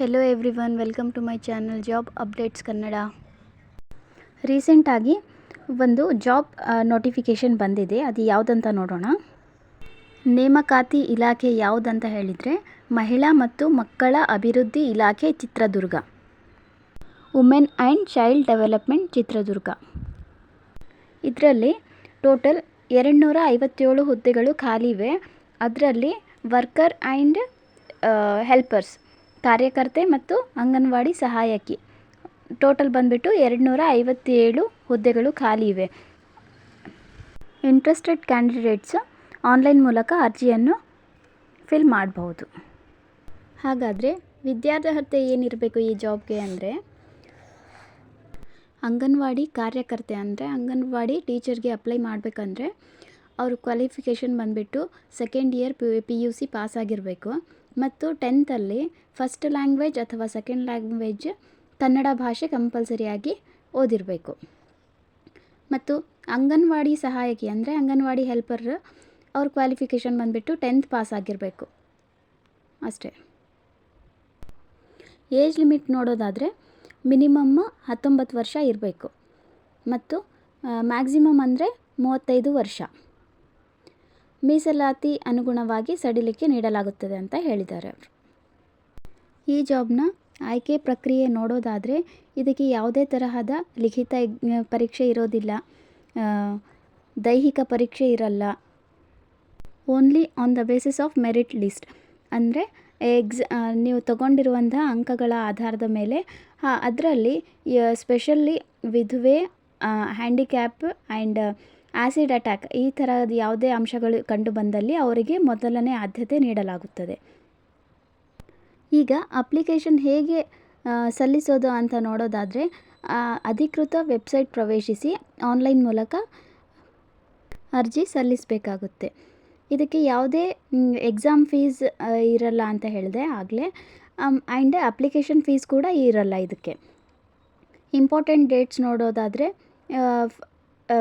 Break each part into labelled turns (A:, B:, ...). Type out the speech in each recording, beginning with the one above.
A: Hello everyone welcome to my channel job updates Kannada ರೀಸೆಂಟಾಗಿ ಒಂದು job notification ಬಂದಿದೆ. ಅದು ಯಾವುದಂತ ನೋಡೋಣ. ನೇಮಕಾತಿ ಇಲಾಖೆ ಯಾವುದಂತ ಹೇಳಿದರೆ, ಮಹಿಳಾ ಮತ್ತು ಮಕ್ಕಳ ಅಭಿವೃದ್ಧಿ ಇಲಾಖೆ Chitradurga. Women and child development Chitradurga. ಇದರಲ್ಲಿ ಟೋಟಲ್ ಎರಡು ನೂರ ಐವತ್ತೇಳು ಹುದ್ದೆಗಳು ಖಾಲಿ ಇವೆ ಅದರಲ್ಲಿ ವರ್ಕರ್ ಆ್ಯಂಡ್ ಹೆಲ್ಪರ್ಸ್ ಕಾರ್ಯಕರ್ತೆ ಮತ್ತು ಅಂಗನವಾಡಿ ಸಹಾಯಕಿ. ಟೋಟಲ್ ಬಂದುಬಿಟ್ಟು ಎರಡು ಐವತ್ತೇಳು ಹುದ್ದೆಗಳು ಖಾಲಿ ಇವೆ. ಇಂಟ್ರೆಸ್ಟೆಡ್ ಕ್ಯಾಂಡಿಡೇಟ್ಸ್ ಆನ್ಲೈನ್ ಮೂಲಕ ಅರ್ಜಿಯನ್ನು ಫಿಲ್ ಮಾಡಬಹುದು. ಹಾಗಾದರೆ ವಿದ್ಯಾರ್ಹತೆ ಏನಿರಬೇಕು ಈ ಜಾಬ್ಗೆ ಅಂದರೆ? ಅಂಗನವಾಡಿ ಕಾರ್ಯಕರ್ತೆ ಅಂದರೆ ಅಂಗನವಾಡಿ ಟೀಚರ್ಗೆ ಅಪ್ಲೈ ಮಾಡಬೇಕಂದ್ರೆ ಅವ್ರ ಕ್ವಾಲಿಫಿಕೇಷನ್ ಬಂದುಬಿಟ್ಟು second year P P U C pass ಆಗಿರಬೇಕು ಮತ್ತು ಟೆಂತಲ್ಲಿ ಫಸ್ಟ್ ಲ್ಯಾಂಗ್ವೇಜ್ ಅಥವಾ ಸೆಕೆಂಡ್ ಲ್ಯಾಂಗ್ವೇಜ್ ಕನ್ನಡ ಭಾಷೆ ಕಂಪಲ್ಸರಿಯಾಗಿ ಓದಿರಬೇಕು. ಮತ್ತು ಅಂಗನವಾಡಿ ಸಹಾಯಕಿ ಅಂದರೆ ಅಂಗನವಾಡಿ ಹೆಲ್ಪರ್ ಅವ್ರ ಕ್ವಾಲಿಫಿಕೇಷನ್ ಬಂದುಬಿಟ್ಟು ಟೆಂತ್ ಪಾಸ್ ಆಗಿರಬೇಕು. ಅಷ್ಟೇ. ಏಜ್ ಲಿಮಿಟ್ ನೋಡೋದಾದರೆ ಮಿನಿಮಮ್ ಹತ್ತೊಂಬತ್ತು ವರ್ಷ ಇರಬೇಕು. ಮತ್ತು ಮ್ಯಾಕ್ಸಿಮಮ್ ಅಂದರೆ ಮೂವತ್ತೈದು ವರ್ಷ. ಮೀಸಲಾತಿ ಅನುಗುಣವಾಗಿ ಸಡಿಲಿಕೆ ನೀಡಲಾಗುತ್ತದೆ ಅಂತ ಹೇಳಿದ್ದಾರೆ ಈ ಜಾಬ್ನ ಆಯ್ಕೆ ಪ್ರಕ್ರಿಯೆ ನೋಡೋದಾದರೆ ಇದಕ್ಕೆ ಯಾವುದೇ ತರಹದ ಲಿಖಿತ ಪರೀಕ್ಷೆ ಇರೋದಿಲ್ಲ. ದೈಹಿಕ ಪರೀಕ್ಷೆ ಇರಲ್ಲ. Only on the basis of merit list. ಅಂದರೆ ಎಕ್ಸ್ ನೀವು ತಗೊಂಡಿರುವಂಥ ಅಂಕಗಳ ಆಧಾರದ ಮೇಲೆ ಅದರಲ್ಲಿ ಸ್ಪೆಷಲಿ ವಿಧವೆ ಹ್ಯಾಂಡಿಕ್ಯಾಪ್ ಆ್ಯಂಡ್ ಆ್ಯಸಿಡ್ ಅಟ್ಯಾಕ್ ಈ ಥರದ ಯಾವುದೇ ಅಂಶಗಳು ಕಂಡು ಬಂದಲ್ಲಿ ಅವರಿಗೆ ಮೊದಲನೇ ಆದ್ಯತೆ ನೀಡಲಾಗುತ್ತದೆ. ಈಗ ಅಪ್ಲಿಕೇಶನ್ ಹೇಗೆ ಸಲ್ಲಿಸೋದು ಅಂತ ನೋಡೋದಾದರೆ ಅಧಿಕೃತ ವೆಬ್ಸೈಟ್ ಪ್ರವೇಶಿಸಿ ಆನ್ಲೈನ್ ಮೂಲಕ ಅರ್ಜಿ ಸಲ್ಲಿಸಬೇಕಾಗುತ್ತೆ. ಇದಕ್ಕೆ ಯಾವುದೇ ಎಕ್ಸಾಮ್ ಫೀಸ್ ಇರಲ್ಲ ಅಂತ ಹೇಳಿದೆ ಆಗಲೇ ಆ್ಯಂಡ್ ಅಪ್ಲಿಕೇಶನ್ ಫೀಸ್ ಕೂಡ ಇರಲ್ಲ ಇದಕ್ಕೆ. ಇಂಪಾರ್ಟೆಂಟ್ ಡೇಟ್ಸ್ ನೋಡೋದಾದರೆ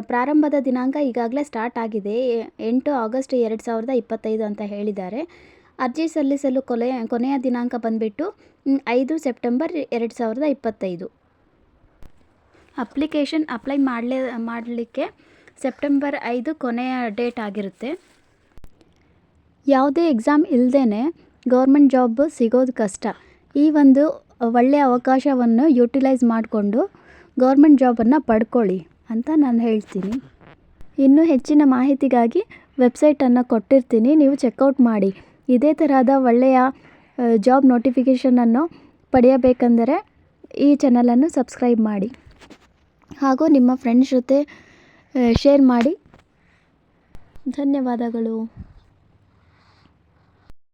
A: ಪ್ರಾರಂಭದ ದಿನಾಂಕ ಈಗಾಗಲೇ ಸ್ಟಾರ್ಟ್ ಆಗಿದೆ. ಎಂಟು ಆಗಸ್ಟ್ ಎರಡು ಸಾವಿರದ ಇಪ್ಪತ್ತೈದು ಅಂತ ಹೇಳಿದ್ದಾರೆ. ಅರ್ಜಿ ಸಲ್ಲಿಸಲು ಕೊನೆಯ ಕೊನೆಯ ದಿನಾಂಕ ಬಂದುಬಿಟ್ಟು ಐದು ಸೆಪ್ಟೆಂಬರ್ ಎರಡು ಸಾವಿರದ ಇಪ್ಪತ್ತೈದು. ಅಪ್ಲಿಕೇಶನ್ ಅಪ್ಲೈ ಮಾಡಲೇ, ಮಾಡಲಿಕ್ಕೆ ಸೆಪ್ಟೆಂಬರ್ ಐದು ಕೊನೆಯ ಡೇಟ್ ಆಗಿರುತ್ತೆ. ಯಾವುದೇ ಎಕ್ಸಾಮ್ ಇಲ್ಲದೇ ಗೌರ್ಮೆಂಟ್ ಜಾಬ್ ಸಿಗೋದು ಕಷ್ಟ. ಈ ಒಂದು ಒಳ್ಳೆಯ ಅವಕಾಶವನ್ನು ಯುಟಿಲೈಸ್ ಮಾಡಿಕೊಂಡು ಗೌರ್ಮೆಂಟ್ ಜಾಬನ್ನು ಪಡ್ಕೊಳ್ಳಿ. ಅಂತ ನಾನು ಹೇಳ್ತೀನಿ. ಇನ್ನೂ ಹೆಚ್ಚಿನ ಮಾಹಿತಿಗಾಗಿ ವೆಬ್ಸೈಟನ್ನು ಕೊಟ್ಟಿರ್ತೀನಿ. ನೀವು ಚೆಕ್ಔಟ್ ಮಾಡಿ. ಇದೇ ತರಹದ ಒಳ್ಳೆಯ ಜಾಬ್ ನೋಟಿಫಿಕೇಷನನ್ನು ಪಡೆಯಬೇಕೆಂದರೆ ಈ ಚಾನಲನ್ನು ಸಬ್ಸ್ಕ್ರೈಬ್ ಮಾಡಿ. ಹಾಗೂ ನಿಮ್ಮ ಫ್ರೆಂಡ್ಸ್ ಜೊತೆ ಶೇರ್ ಮಾಡಿ. ಧನ್ಯವಾದಗಳು.